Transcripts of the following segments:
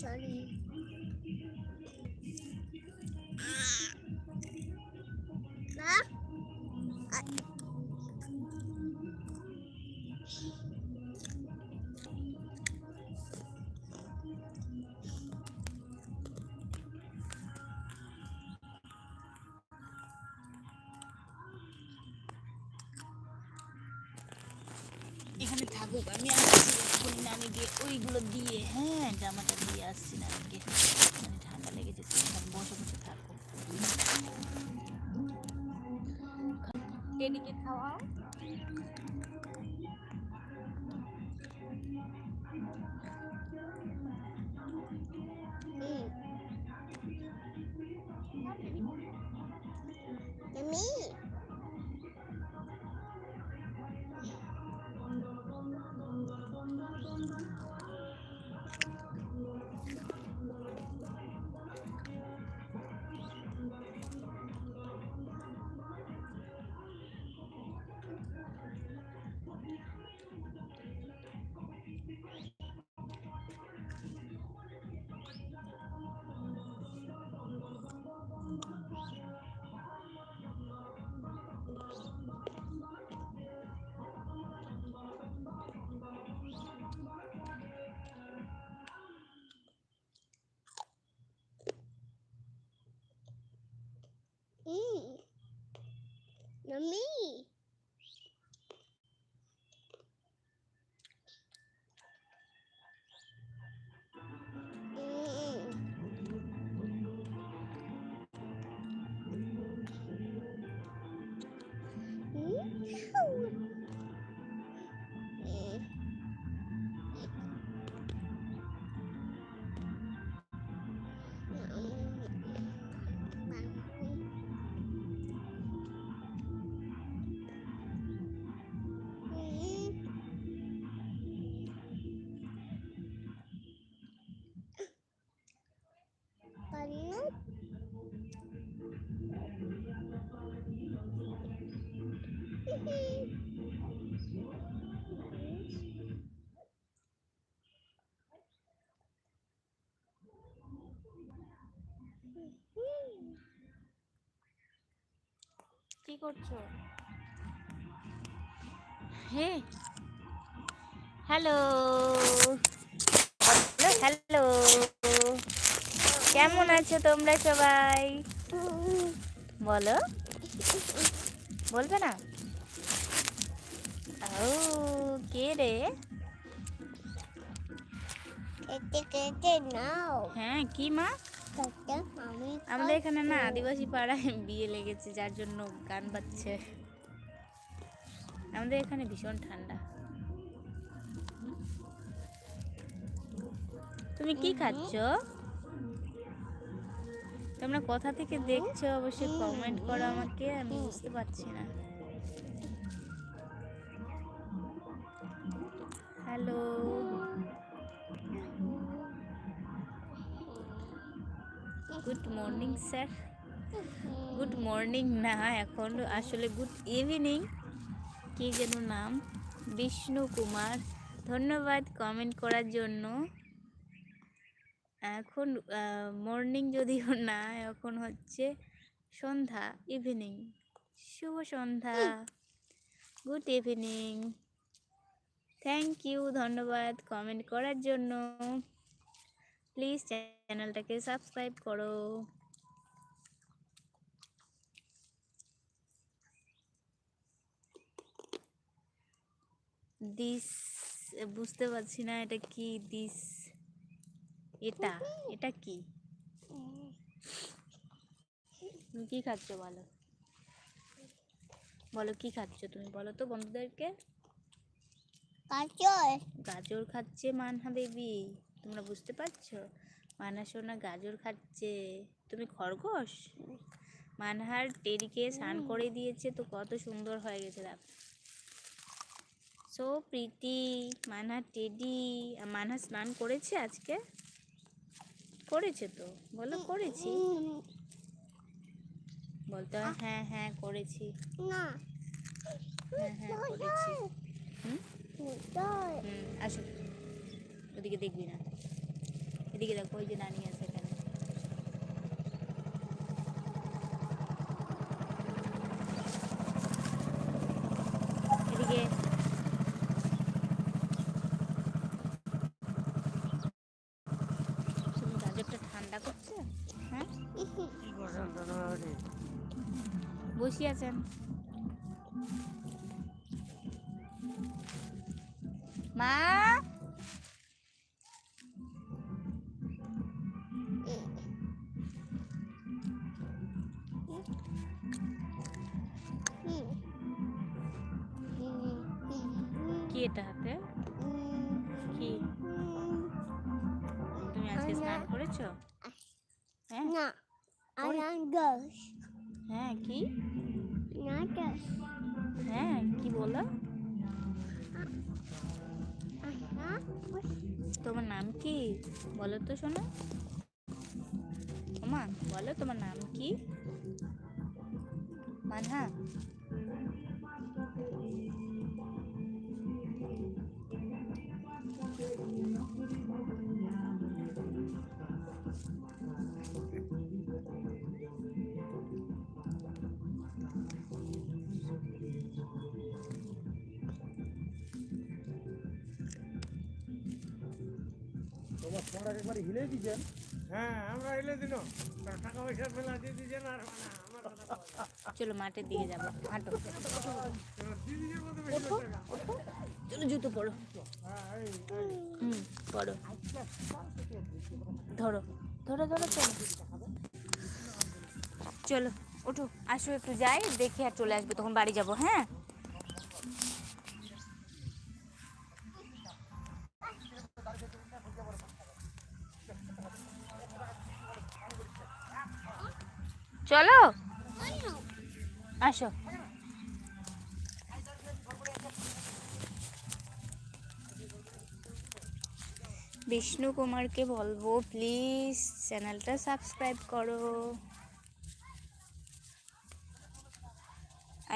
Sorry না Hello? কি করছ? Hey hello hello. কেমন আছো তোমরা সবাই? বলো। বলবে না? নাও হ্যাঁ আমাদের এখানে না আদিবাসী পাড়ায় বিয়ে লেগেছে, যার জন্য গান বাজছে। আমাদের এখানে ভীষণ ঠান্ডা। তুমি কি খাচ্ছ? তোমরা কোথা থেকে দেখছ? অবশ্যই কমেন্ট করো আমাকে, আমি বুঝতে পারছি না। Hello. Good morning sir good morning না, এখন আসলে গুড ইভিনিং কি যেন নাম? বিষ্ণু কুমার। ধন্যবাদ কমেন্ট করার জন্য। এখন মর্নিং যদিও না, এখন হচ্ছে সন্ধ্যা ইভিনিং শুভ সন্ধ্যা। গুড ইভিনিং থ্যাংক ইউ ধন্যবাদ কমেন্ট করার জন্য। প্লিজ চ্যানেলটাকে সাবস্ক্রাইব করো। দিস বুঝতে পারছি না এটা কি দিস এটা এটা কি? তুমি কি খাচ্ছ বলো? বলো কি খাচ্ছ তুমি? বলো তো বন্ধুদেরকে। কাচর গাজর খাচ্ছে মানহা বেবি। তোমরা বুঝতে পারছ? মানহা সোনা গাজর খাচ্ছে। তুমি খরগোশ? মানহার টেরিকে স্নান করে দিয়েছে তো কত সুন্দর হয়ে গেছে দেখ। সো প্রীতি মানহা টেডি মানহা স্নান করেছে আজকে? করেছে তো? বলো করেছি। বলতে হয় হ্যাঁ হ্যাঁ করেছি। না। হ্যাঁ হ্যাঁ করেছি। হুম? হুম আসো। ওদিকে দেখবি না। এদিকে দেখো ওই যে নানি আছে এখানে। এদিকে। গাজরটা ঠান্ডা করছে? হ্যাঁ? বসে আছেন। মা তোমার নাম কি? বলো তো শোনো। ওমা বলো তোমার নাম কি? মানহা। একবার হিলে দিয়েছেন? হ্যাঁ আমরা এলে দিল টাকা পয়সা ফেলা দিয়ে দিয়েছেন আর মানে আমার চলো মাঠের দিকে যাব। হাঁটো। চলো জুতো পরো। হ্যাঁ। হুম পরো। ধরো ধরো ধরো চলো। চলো ওঠো। আসো একটু যাই দেখে আর চলে আসবে তখন বাড়ি যাব হ্যাঁ? চলো। আসো। বিষ্ণু কুমারকে বলব প্লিজ চ্যানেলটা সাবস্ক্রাইব করো।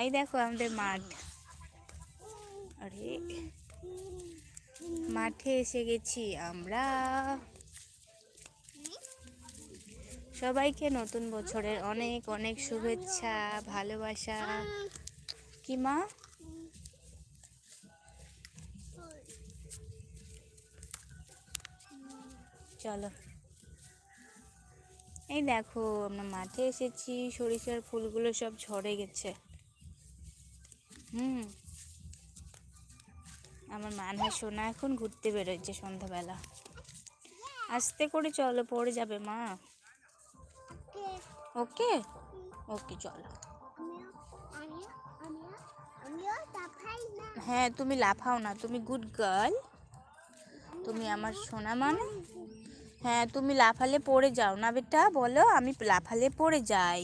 এই দেখো আমাদের মাঠ। আরে, মাঠে এসে গেছি আমরা। সবাইকে নতুন বছরের অনেক অনেক শুভেচ্ছা, ভালোবাসা। কি মা? চলো। এই দেখো, আমরা মাঠে এসেছি, সরিষার ফুলগুলো সব ঝরে গেছে। হুম। আমার মানহা সোনা এখন ঘুরতে বেরোচ্ছে সন্ধ্যাবেলা। আস্তে করে চলো, পড়ে যাবে মা। ওকে ওকে চলো। হ্যাঁ তুমি লাফাও না। তুমি গুড গার্ল তুমি আমার সোনা মানে হ্যাঁ তুমি লাফালে পড়ে যাও না বেটা? বলো, আমি লাফালে পড়ে যাই।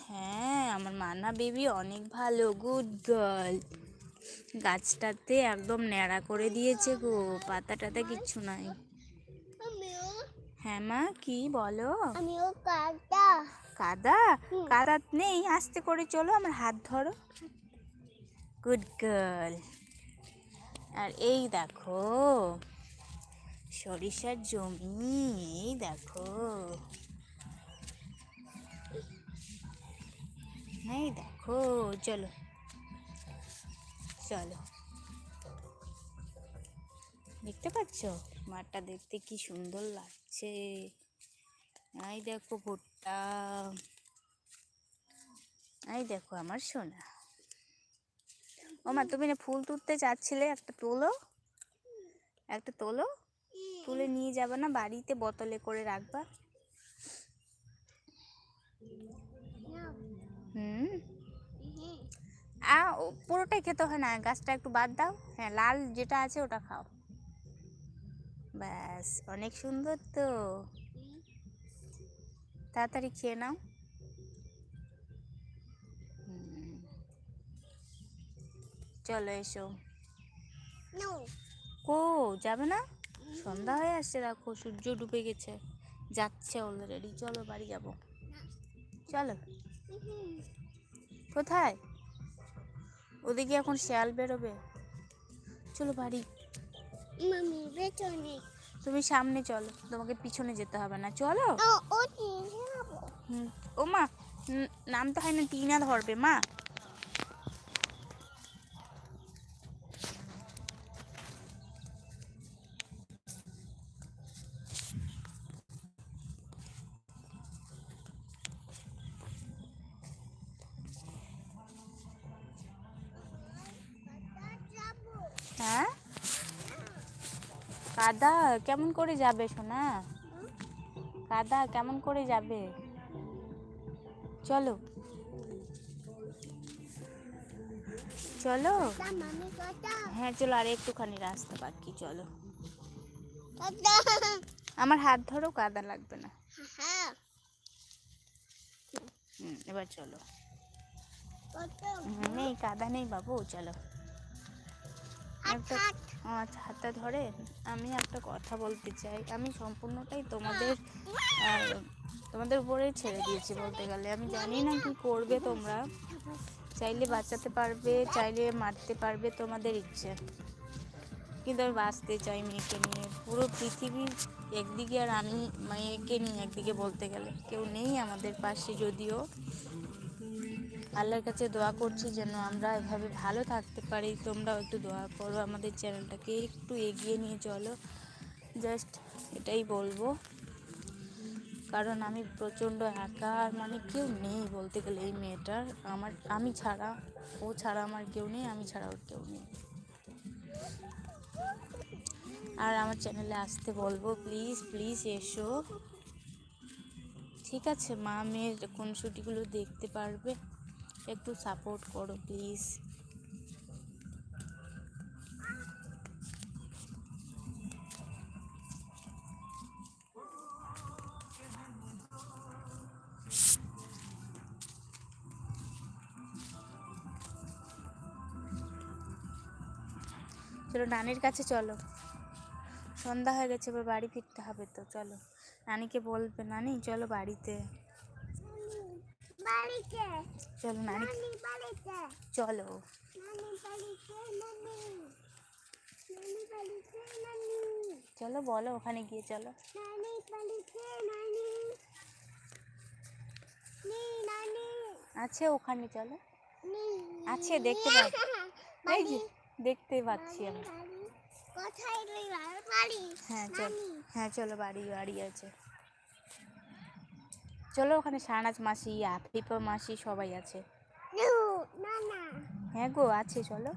হ্যাঁ আমার মানা বেবি অনেক ভালো গুড গার্ল গাছটাতে একদম ন্যাড়া করে দিয়েছে গো পাতা টাতা কিচ্ছু নাই। হ্যাঁ মা কি বলো? আমিও কাদা। হুম। কাদা নেই আস্তে করে চলো আমার হাত ধরো। গুড গার্ল আর এই দেখো সরিষার জমি এই দেখো। এই দেখো চলো। চলো। দেখতে পাচ্ছ? মাঠটা দেখতে কি সুন্দর লাগছে। এই দেখো ভুট্টা। এই দেখো আমার সোনা। ও মা তুমি না ফুল তুলতে চাচ্ছিলে একটা তোলো। একটা তোলো। তুলে নিয়ে যাবে না? বাড়িতে বোতলে করে রাখবা। হুম। আ পুরোটাই খেতে হয় না? গাছটা একটু বাদ দাও। হ্যাঁ লাল যেটা আছে ওটা খাও। ব্যাস অনেক সুন্দর তো। তাড়াতাড়ি খেয়ে নাও। চলো এসো। কো যাবে না? সন্ধ্যা হয়ে আসছে দেখো সূর্য ডুবে গেছে। যাচ্ছে অলরেডি চলো বাড়ি যাব। চলো। কোথায়? ওদিকে এখন শেয়াল বেরোবে। চলো বাড়ি। মামি পেছনে তুমি সামনে চলো তোমাকে পিছনে যেতে হবে না চলো। ও ও মা নাম তো হয় না টিনা ধরবে মা। কেমন করে যাবে সোনা? কাদা কেমন করে যাবে? চলো। চলো? হ্যাঁ চলো আর একটুখানি রাস্তা বাকি চলো। আমার হাত ধরো কাদা লাগবে না। হ্যাঁ এবার চলো। নেই কাদা নেই বাবু চলো। একটা আচ্ছা হাতটা ধরে আমি একটা কথা বলতে চাই। আমি সম্পূর্ণটাই তোমাদের তোমাদের উপরে ছেড়ে দিয়েছি বলতে গেলে। আমি জানি না কি করবে তোমরা। চাইলে বাঁচাতে পারবে চাইলে মারতে পারবে তোমাদের ইচ্ছে। কিন্তু আমি বাঁচতে চাই মেয়েকে নিয়ে। পুরো পৃথিবী একদিকে আর আমি মেয়েকে নিয়ে একদিকে বলতে গেলে। কেউ নেই আমাদের পাশে যদিও। আল্লাহর কাছে দোয়া করছি যেন আমরা এভাবে ভালো থাকতে পারি। তোমরাও একটু দোয়া করো আমাদের চ্যানেলটাকে, একটু এগিয়ে নিয়ে চলো। জাস্ট এটাই বলব। কারণ আমি প্রচণ্ড একা, আর মানে কেউ নেই বলতে গেলে এই মেয়েটার। আমার, আমি ছাড়া, ও ছাড়া আমার কেউ নেই, আমি ছাড়া ওর কেউ নেই। আর আমার চ্যানেলে আসতে বলব, প্লিজ প্লিজ এসো। ঠিক আছে, মা মেয়ের কোন ছুটিগুলো দেখতে পারবে। একটু সাপোর্ট করো প্লিজ চলো নানির কাছে চলো। সন্ধ্যা হয়ে গেছে, এবার বাড়ি ফিরতে হবে তো, চলো। নানিকে বলবে, নানি, চলো বাড়িতে। চলো নানি চলো। চলো বলো ওখানে গিয়ে চলো। আছে ওখানে চলো। আছে দেখতে পাচ্ছি। দেখতে পাচ্ছি আমি হ্যাঁ চলো। হ্যাঁ চলো বাড়ি বাড়ি আছে। চলো ওখানে সানাজ মাসি আফিফা মাসি সবাই আছে। না না হ্যাঁ গো আছে চলো।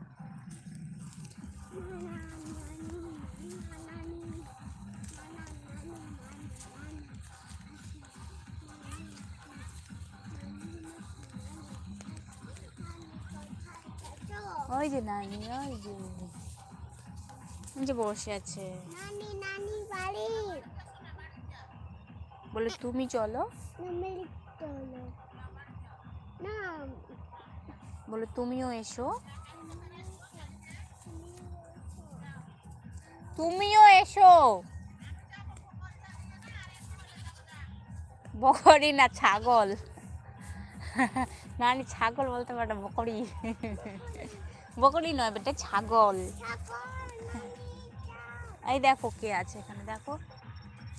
ওই যে নানি ওই যে ওই যে বসে আছে। নানি নানি বাড়ি। বলে তুমি চলো। তোলো না বলে, তুমিও এসো। তুমিও এসো। বকরি না, ছাগল। নানি ছাগল বলতে পারে, বকরি। বকরি নয় বেটা, ছাগল। এই দেখো কে আছে এখানে, দেখো।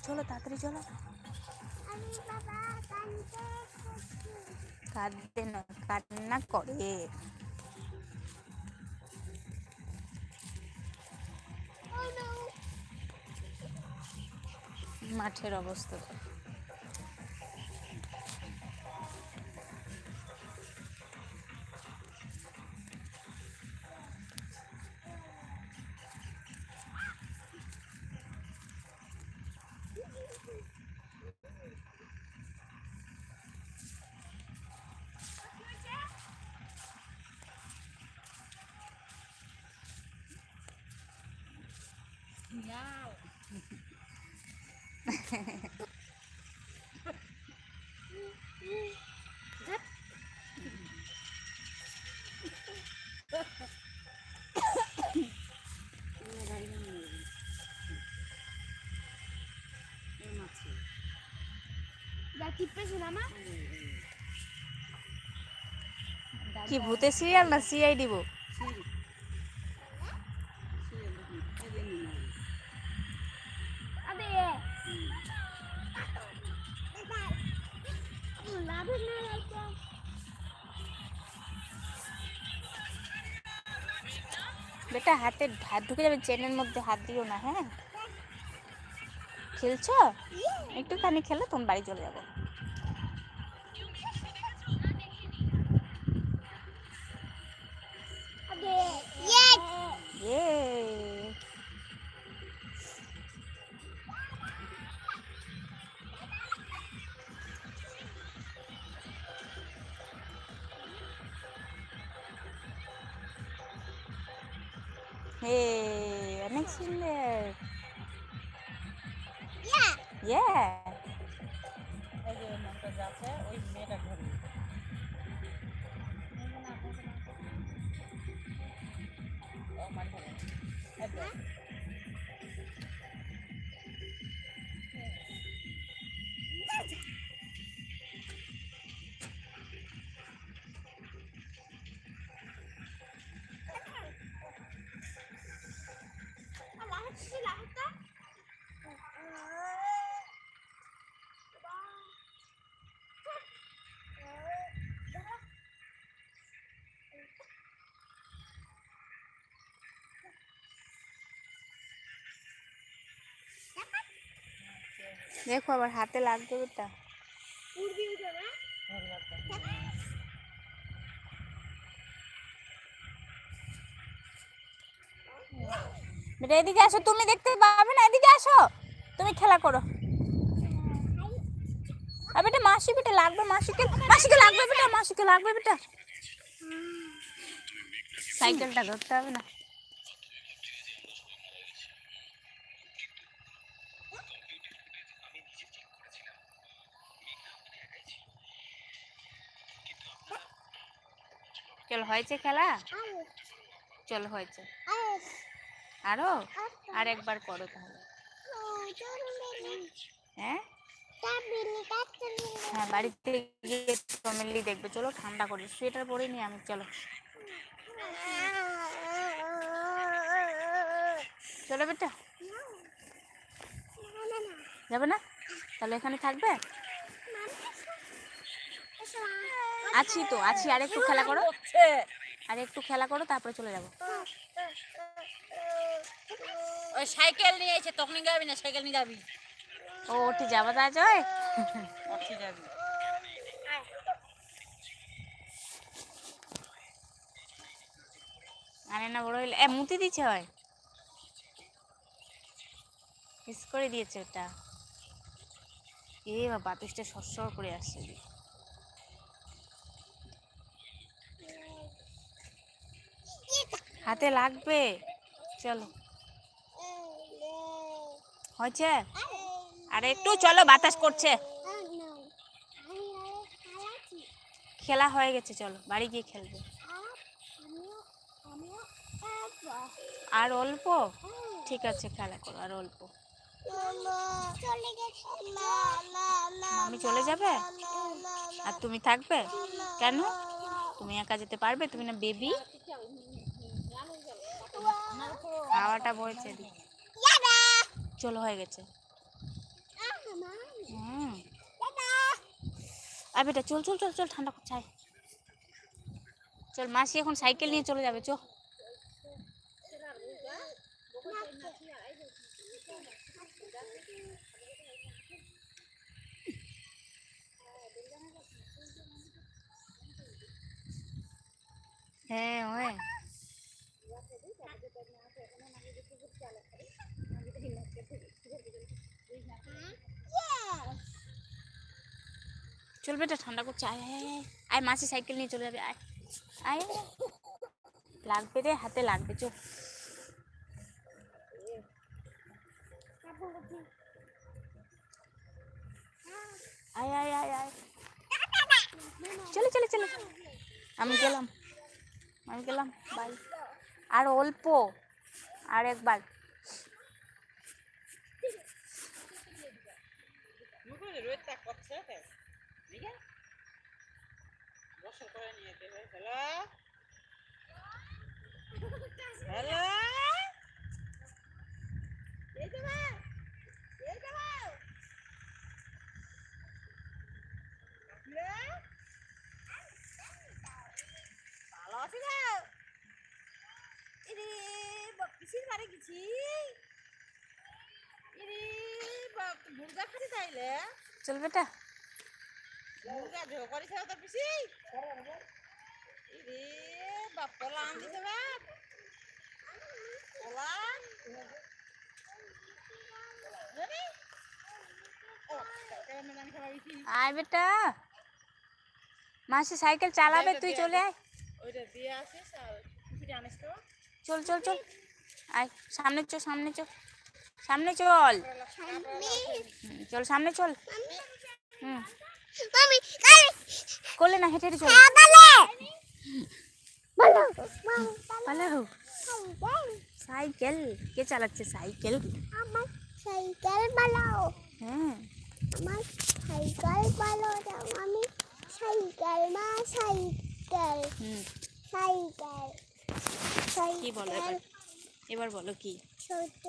চলো, তাড়াতাড়ি চলো। কাঁদতে না কান্না করে। মাঠের অবস্থা। কি ভূতের সিরিয়াল না সিআই দিব হাতে ঢুকে যাবে চেনের মধ্যে হাত দিও না হ্যাঁ? খেলছো? একটুখানি খেলে তোমার বাড়ি চলে যাব। হে অনেক সুন্দর Yeah! ইয়ে এই যে মনটা যাচ্ছে ওই মেয়েটা দেখো আবার হাতে লাগবে ওটা। বেটা, এদিকে আসো, তুমি দেখতে পাবে না? এদিকে আসো। তুমি খেলা করো। আর বেটা, মাসি, বেটা, লাগবে, মাসিকে মাসিকে লাগবে, বেটা, মাসিকে লাগবে, বেটা। সাইকেলটা ধরতে হবে না। চল, হয়েছে খেলা? চল, হয়েছে। আরও? আর একবার করো তাহলে। হ্যাঁ? হ্যাঁ বাড়িতে গিয়ে ফ্যামিলি দেখবে। চলো, ঠান্ডা করে সোয়েটার পরে নি আমি, চলো। চলো বেটা। যাবে না? তাহলে এখানে থাকবে? আছি তো আছি। আর একটু খেলা করো। আর একটু খেলা করো তারপরে চলে যাব। ওই সাইকেল নিয়ে এসে তখনই যাবি না সাইকেল নিয়ে যাবি? ও যাব তা জয়। যাবি। আরে না বড় হইলে। এ মুতি দিচ্ছে হয়। মিস করে দিয়েছে ওটা। এ বা বাতাসটা সরসর করে আসছে। হাতে লাগবে। চলো। হয়েছে? আরে একটু চলো, বাতাস করছে। খেলা হয়ে গেছে, চলো, বাড়ি গিয়ে খেলবে। আর অল্প? ঠিক আছে, খেলা করো, আর অল্প। আমি চলে যাবে? আর তুমি থাকবে? কেন? তুমি একা যেতে পারবে? তুমি না বেবি? খাওয়াটা বয়েছে এদিকে। চলো হয়ে গেছে হুম আর বেটা, চল চল চল চল, ঠান্ডা করছে। চল, মাসি এখন সাইকেল নিয়ে চলে যাবে, চো হ্যাঁ ওই চল বেটা, ঠান্ডা করছে। আয় আয় মাসি সাইকেল নিয়ে চলে যাবে, আয়। আয়। লাগবে রে, হাতে লাগবে, চল। আয় আয় আয় আয়। চলে চলে চলে। আমি গেলাম। আমি গেলাম, বাই। আর অল্প, আর একবার। রোদটা কপছে ঠিক আছে গোসল করে নিয়ে দেবে হ্যালো হ্যালো ভালো আছি না ইরে মারে গেছি ইরে চল বেটা গেছি আয় বেটা। মাসি সাইকেল চালাবে তুই চলে আয়। চল চল চল। আয় সামনে চো সামনে চল। সামনে চল। চল সামনে চল। হুম। কাই না হেঁটে হেঁটে চল। বলো পালাও সাইকেল। কে চালাচ্ছে সাইকেল? আমার সাইকেল হ্যাঁ। আমার সাইকেল আমি সাইকেল মা সাইকেল। হুম। সাইকেল। কি বলো এবার? এবার বলো কি? ছোট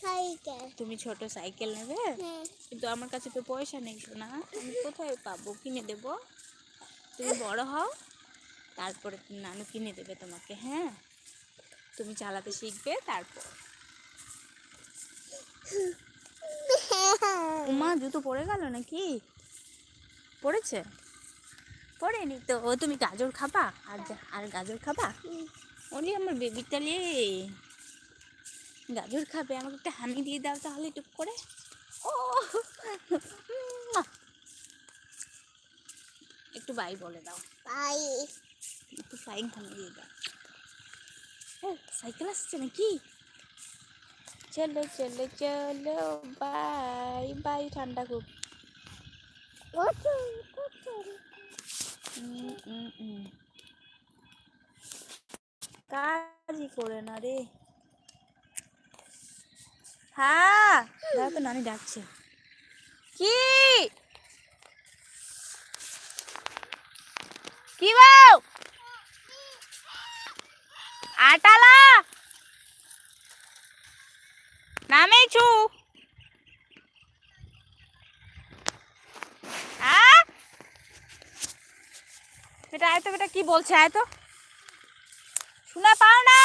সাইকেল। তুমি ছোট সাইকেল নেবে? হ্যাঁ। কিন্তু আমার কাছে তো পয়সা নেই না। আমি কোথায় পাবো? কিনে দেব? তুমি বড় হও তারপরে নানু কিনে দেবে তোমাকে হ্যাঁ? তুমি চালাতে শিখবে তারপর। মা জুতো পড়ে গেল নাকি? পড়েছে পড়েনি তো। ও তুমি গাজর খাবা? আর আর গাজর খাবা? ওলি আমার বেবিটা লে গাজর খাবে আমাকে একটা হামি দিয়ে দাও তাহলে টুক করে। ও। একটু বাই বলে দাও। বাই। একটু ফ্লাইং হামি দিয়ে দাও। ও সাইকেল আসছে নাকি? চলো চলো চলো বাই বাই ঠান্ডা খুব। কাজই করে না রে। হ্যাঁ। দাদা তো নানি ডাকছে। কি? কি বাউ? আটালা? নামেছু হ্যাঁ বেটা আয় তো বেটা কি বলছে আয় তো শোনা পাও না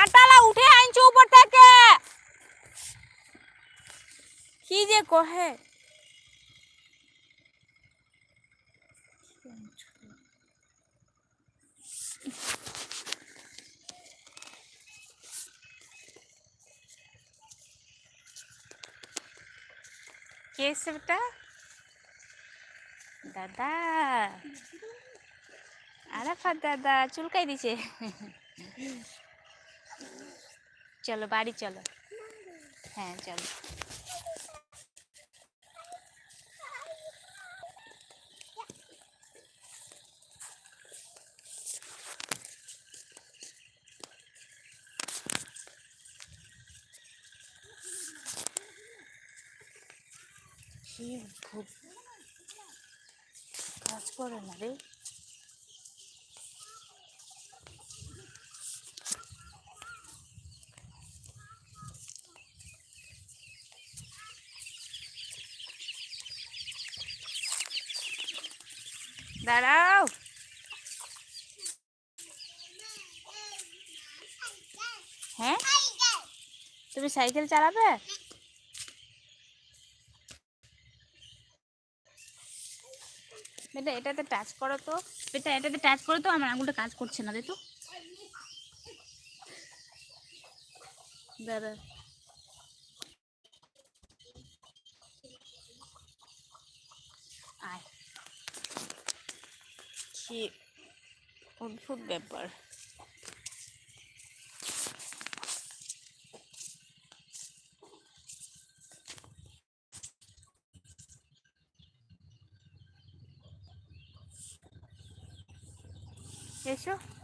আটালা উঠে আনছো উপর থেকে কি যে কহে। কে বেটা দাদা। আরাফাত দাদা চুলকাই দিছে। চলো বাড়ি চলো। হ্যাঁ চলো কি খুব কাজ করে না রে দাঁড়াও হ্যাঁ তুমি সাইকেল চালাবে বেটা, এটাতে টাচ করো তো। বেটা, এটাতে টাচ করো তো, আমার আঙুলটা কাজ করছে না তো দাঁড়া। আয়। কি অদ্ভুত ব্যাপার। এসো